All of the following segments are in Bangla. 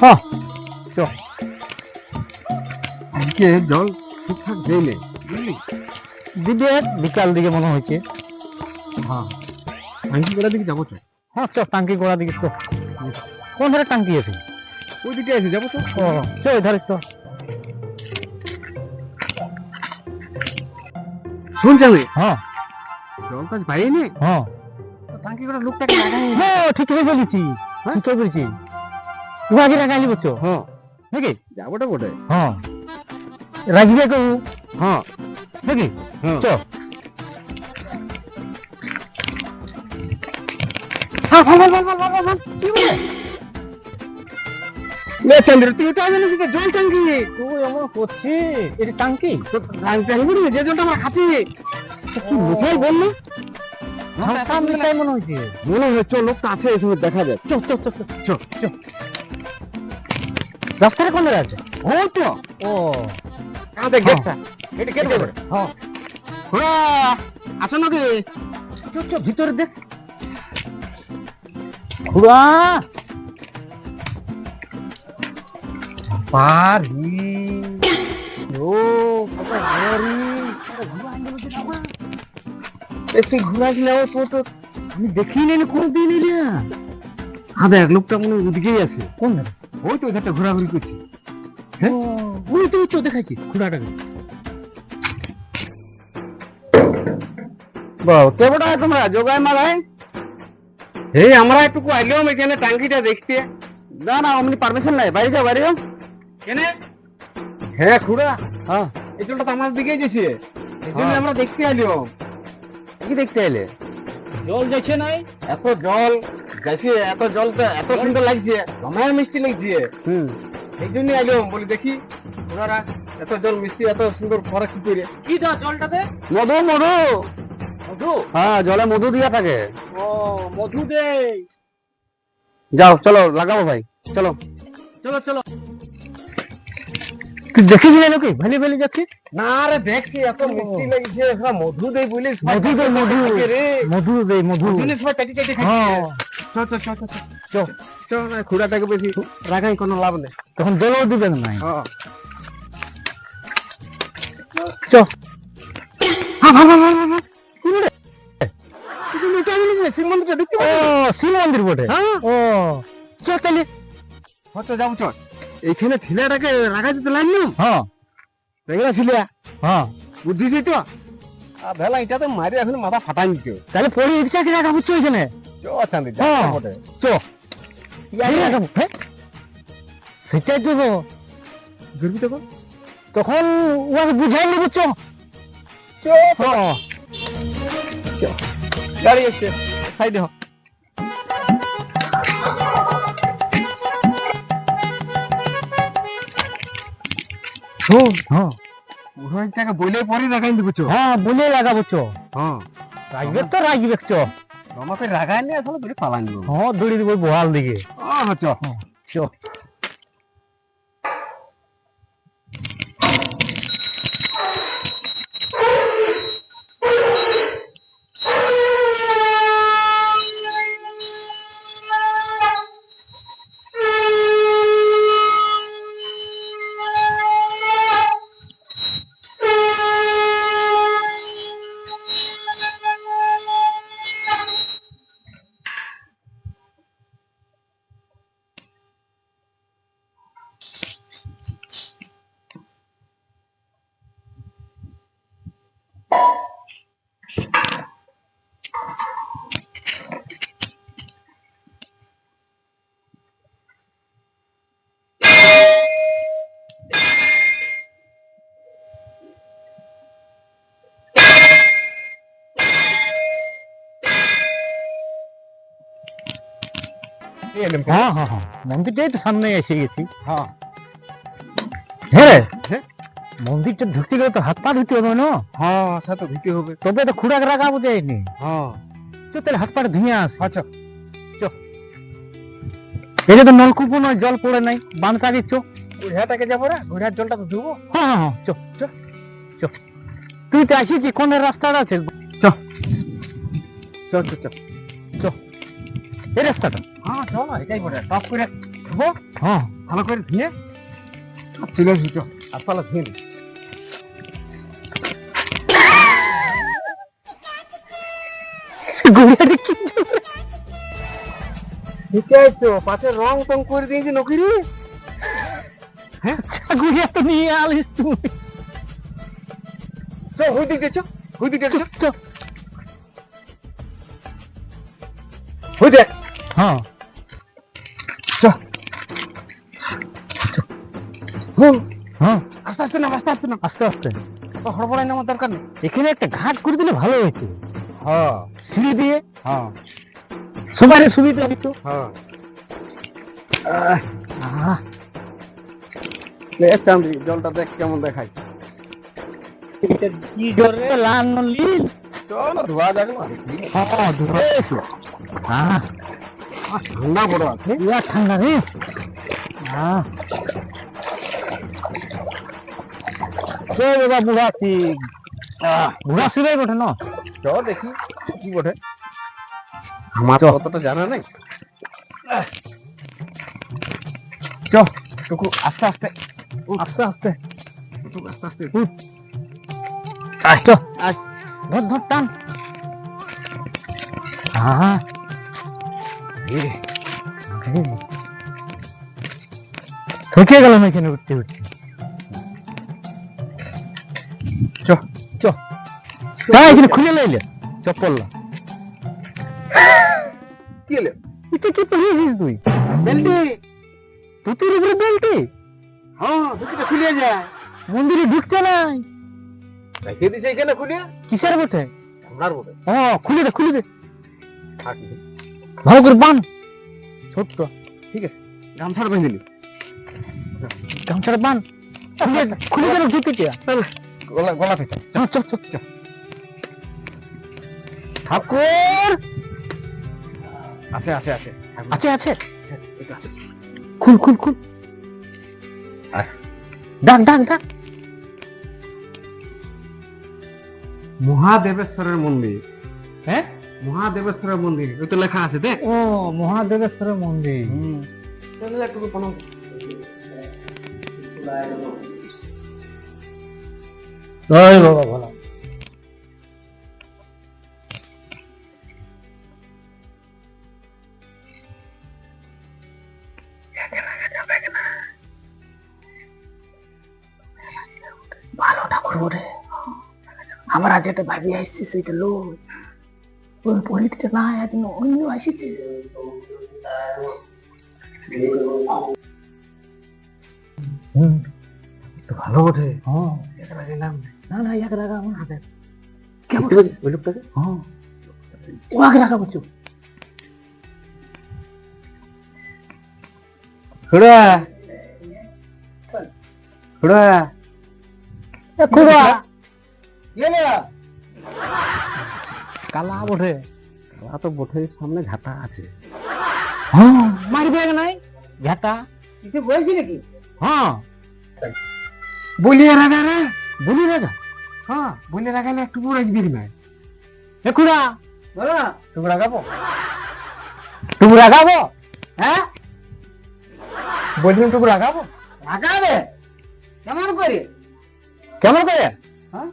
হ্যাঁ। আজকে জল ঠিকঠাক দেয়নি বুঝলি? দিদি বিকাল দিকে মনে হয়েছে। হ্যাঁ। আংটি করার দিকে যাব তো? হ্যাঁ চ টাঙ্কি গোড়া দিকে তো কোন ধারে টাঙ্কি আছে? ওই দিকে আছে যাব তো? চ ওই ধারে তো শুনছ আমি হ্যাঁ। জল কাজ পাইনি হ্যাঁ। টাঙ্কি করা লোকটাকে হ্যাঁ ঠিক করে বলেছি। হ্যাঁ? ঠিক বলেছি। আগে রাগাইলি বলছো হ্যাঁ। নাকি? যাবোটা বটে। হ্যাঁ। রাগিবে কেউ হ্যাঁ। নাকি? হ্যাঁ। চ লে চন্দ্র তুই তো জানিস যে জল টাঙ্কি? তুই এমন করছিস এটা টাঙ্কি? তো টাঙ্কি টাঙ্কি যে জলটা আমরা খাচ্ছি কি মিশাই বললি মনে হয়েছে লোকটা আছে এই দেখা যায় আছে? ও তো। ও। কাঁধে গেটটা। এটা গেট করে হ্যাঁ আছো নাকি? চ চ ভিতরে দেখ খুড়া বাড়ি ও কত বাড়ি বেশি ঘুরাইছিলে ও তো তো আমি দেখিনি না কোনদিন এলিয়া হ্যাঁ দেখ লোকটা মনে ওদিকেই আছে। কোন জায়গা? ওই তো ওইটা ঘোরাঘুরি করছে। ও, ওই তো দেখাচ্ছি খুড়াটাকে বাহ তোমরা? যোগায় মারায় এই আমরা একটু আইলাম এখানে টাঙ্কিটা দেখতে। না না অমনি পারমিশন নাই। বাইরে যাও বাইরে যাও। কেনে হ্যাঁ খুড়া। হ্যাঁ। এই জলটা তো আমার দিকেই গেছে এই জন্য হ্যাঁ। আমরা দেখতে আইলাম কি দেখতে আইলে? জল যাচ্ছে নাই? এত জল। গেছে এত জল তো এত সুন্দর লাগছে আমার মিষ্টি লাগছে। হুম। এই জন্য আইলাম বলি দেখি ওনারা এত জল মিষ্টি এত সুন্দর ফরাক কি করে? কি দাও জলটাতে মধু মধু। মধু? হ্যাঁ জলে মধু দিয়া থাকে। ও মধু দে যাও চলো লাগাবো ভাই চলো। চলো চলো। তুই দেখেছিলি নাকি ভেলি ভেলি যাচ্ছি? না রে দেখছি এত মিষ্টি লাগছে মধু দেই বলি সবাই মধু দে মধু। মধু দে মধু। সবাই চাটি চাটি খাচ্ছে না খুঁড়াটাকে বেশি রাখাই কোনো লাভ নেই। তখন জলও দিবেন নাই হ্যাঁ শিব ও শিব মন্দির বটে। হ্যাঁ। ও। চ তাহলে হচ্ছে যাব চল এইখানে ছিলাটাকে রাখা দিতে লাগলাম হ্যাঁ দেখলা ছিলা হ্যাঁ বুদ্ধিছি তো আর ভেলা এটা তো মারি এখন মাথা ফাটাই নিতে তাহলে পরে ইচ্ছা কি রাখা বুঝছ এখানে চ। চ? সেটাই তো। ঘুরবি তখন তখন ওকে বুঝাই নি বুঝছ? হ্যাঁ গাড়ি এসছে। সাইডে হ। শোন হ্যাঁ ওই জায়গা বইলে পরে রাখাই দিব হ্যাঁ বলে লাগাবো চ হ্যাঁ রাখবে তো রাখবে চ আমাকে রাগায় নিয়ে আসলে ধরে পালান হ্যাঁ দড়ি দিব বহাল দিকে। হ্যাঁ চ। চ। হ্যাঁ হ্যাঁ হ্যাঁ। মন্দিরটাই তো সামনে এসে গেছি। হ্যাঁ। হ্যাঁ? মন্দিরটা ঢুকতে গেলে তো হাত পা ধুতে হবে না? হ্যাঁ সে তো দিতে হবে। তবে তো খুঁড়াক রাখাবো যায়নি হ্যাঁ। তো তাহলে হাত পা ধুয়ে আস। আচ্ছা এটা তো নলকূপ নয় জল পড়ে নাই। বান কাটিচ্ছ ঘোড়াটাকে যাব রে? ঘোড়ার জলটা তো ধুবো। হ্যাঁ হ্যাঁ হ্যাঁ। চ চ চ তুই তো আসিছি কোন রাস্তাটা আছে? চ চ চ এই রাস্তাটা। হ্যাঁ চল এটাই বটে। টপ করে খাব হ্যাঁ। ভালো করে ধুয়ে চলে আসবি চল। আসপালা ধুয়ে নি। এটাই তো পাশে রং টং করে দিয়েছে নকিরি। গুড়িয়া তো নিয়ে আলিস তুমি। চ ওই দিকটা চ ওই দিকটা চ চল। ওই দেখ হ্যাঁ। হ্যাঁ। আস্তে আস্তে না আস্তে আস্তে না আস্তে আস্তে। তো হড়বড়াই নামার দরকার নেই। এখানে একটা ঘাট করে দিলে ভালো হয়েছে হ্যাঁ। সিঁড়ি দিয়ে? হ্যাঁ। সবারই সুবিধা হইতো। হ্যাঁ। চান্দি জলটা দেখ কেমন দেখায়। এটা কি জোরে লাল নীল? চল ধোয়া দেখি হ্যাঁ দূরে হ্যাঁ ঠান্ডা বড় আছে। পুরা ঠান্ডা রে। হ্যাঁ সে বাবা বুড়া সিং বুড়া সিংই বটে না? চ দেখি কি বটে। আমার তো অতটা জানা নাই। চ। টুকু আস্তে আস্তে। আস্তে আস্তে। টুকু আস্তে আস্তে। আয়। তো আয়। ধর ধর টান। হ্যাঁ থকে গেলাম এখানে উঠতে উঠতে। চ চ। তাই এখানে খুলে লাইলে। চপ্পলটা কি হলো? এটা কি পড়িয়েছিস তুই? বেলটি তুতির উপরে বেলটি হ্যাঁ দুটিটা খুলে যায়। মন্দিরে ঢুকতে নাই। রেখে দিছে এখানে খুলে? কিসের বটে? আপনার বটে। ও খুলে দে খুলে দে। থাক। ভালো করে বান। ছোট্ট গামছাড় বেঁধে দিলি গামছাটা বান। খুলে দে গলা গলা থেকে। ঠাকুর! আছে আছে আছে। আছে আছে। আছে, খুল খুল। খুল ডাক ডাক ডাক। মহাদেবেশ্বরের মন্দির। হ্যাঁ? মহাদেবেশ্বরের মন্দির ওই তো লেখা আছে দেখ ও মহাদেবেশ্বরের মন্দির। তাহলে একটু প্রণাম জয় বাবা ভালো ভালোটা করব রে আমরা যেটা ভাবি আসছি সেটা লোক ওই পলিটিটা না আজ অন্য আসিছে হুম তো ভালো বটে হ্যাঁ এটা লাগে নাম না না ইয়াকে লাগা আমার হাতে কেমন ওই লোকটাকে হ্যাঁ ওয়াকে লাগা বুঝছ খুড়া খুড়া খুড়া গেলে কালা বটে। কালা তো বটে সামনে ঘাটা আছে। হ্যাঁ। মারবে নাই? ঝাঁটা কিছু বলছি নাকি? হ্যাঁ। বলিয়ে রাখা রে বলি রাখা হ্যাঁ বলিয়ে রাখালে একটু পরে না বলো না তুমি রাখাবো তুমি রাখাবো হ্যাঁ? বলছিলাম টুকু রাখাবো রাখাবে কেমন করে? কেমন করে? হ্যাঁ?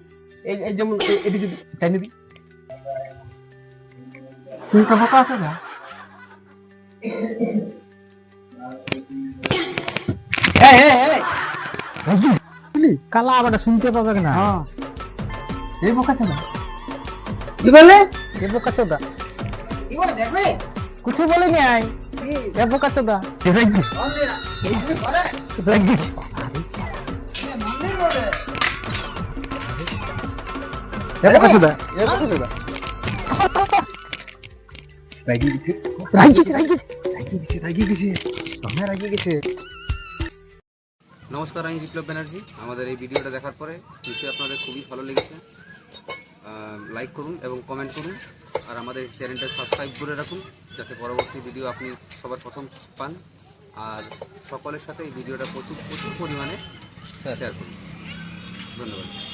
এই যেমন এদিকে দি- টাইনে দি তুমি তো ফাঁকা আছো না এই, এই, এই, কালা আবার শুনতে পাবে না। হ্যাঁ। এই বোকা ছিল কি বলে এ বোকা চোদা। কিছু বলে নাই এ বোকা চোদা। রাখবি রাখবি এ বোকা ছিল এ বোকা ছিল রাগি গেছে রাখবি রাখবি রাগি গেছে রাগি গেছে তোমার রাগি গেছে নমস্কার আমি বিপ্লব ব্যানার্জি। আমাদের এই ভিডিওটা দেখার পরে নিশ্চয়ই আপনাদের খুবই ভালো লেগেছে। লাইক করুন এবং কমেন্ট করুন। আর আমাদের চ্যানেলটা সাবস্ক্রাইব করে রাখুন যাতে পরবর্তী ভিডিও আপনি সবার প্রথম পান। আর সকলের সাথে এই ভিডিওটা প্রচুর প্রচুর পরিমাণে শেয়ার করুন। ধন্যবাদ।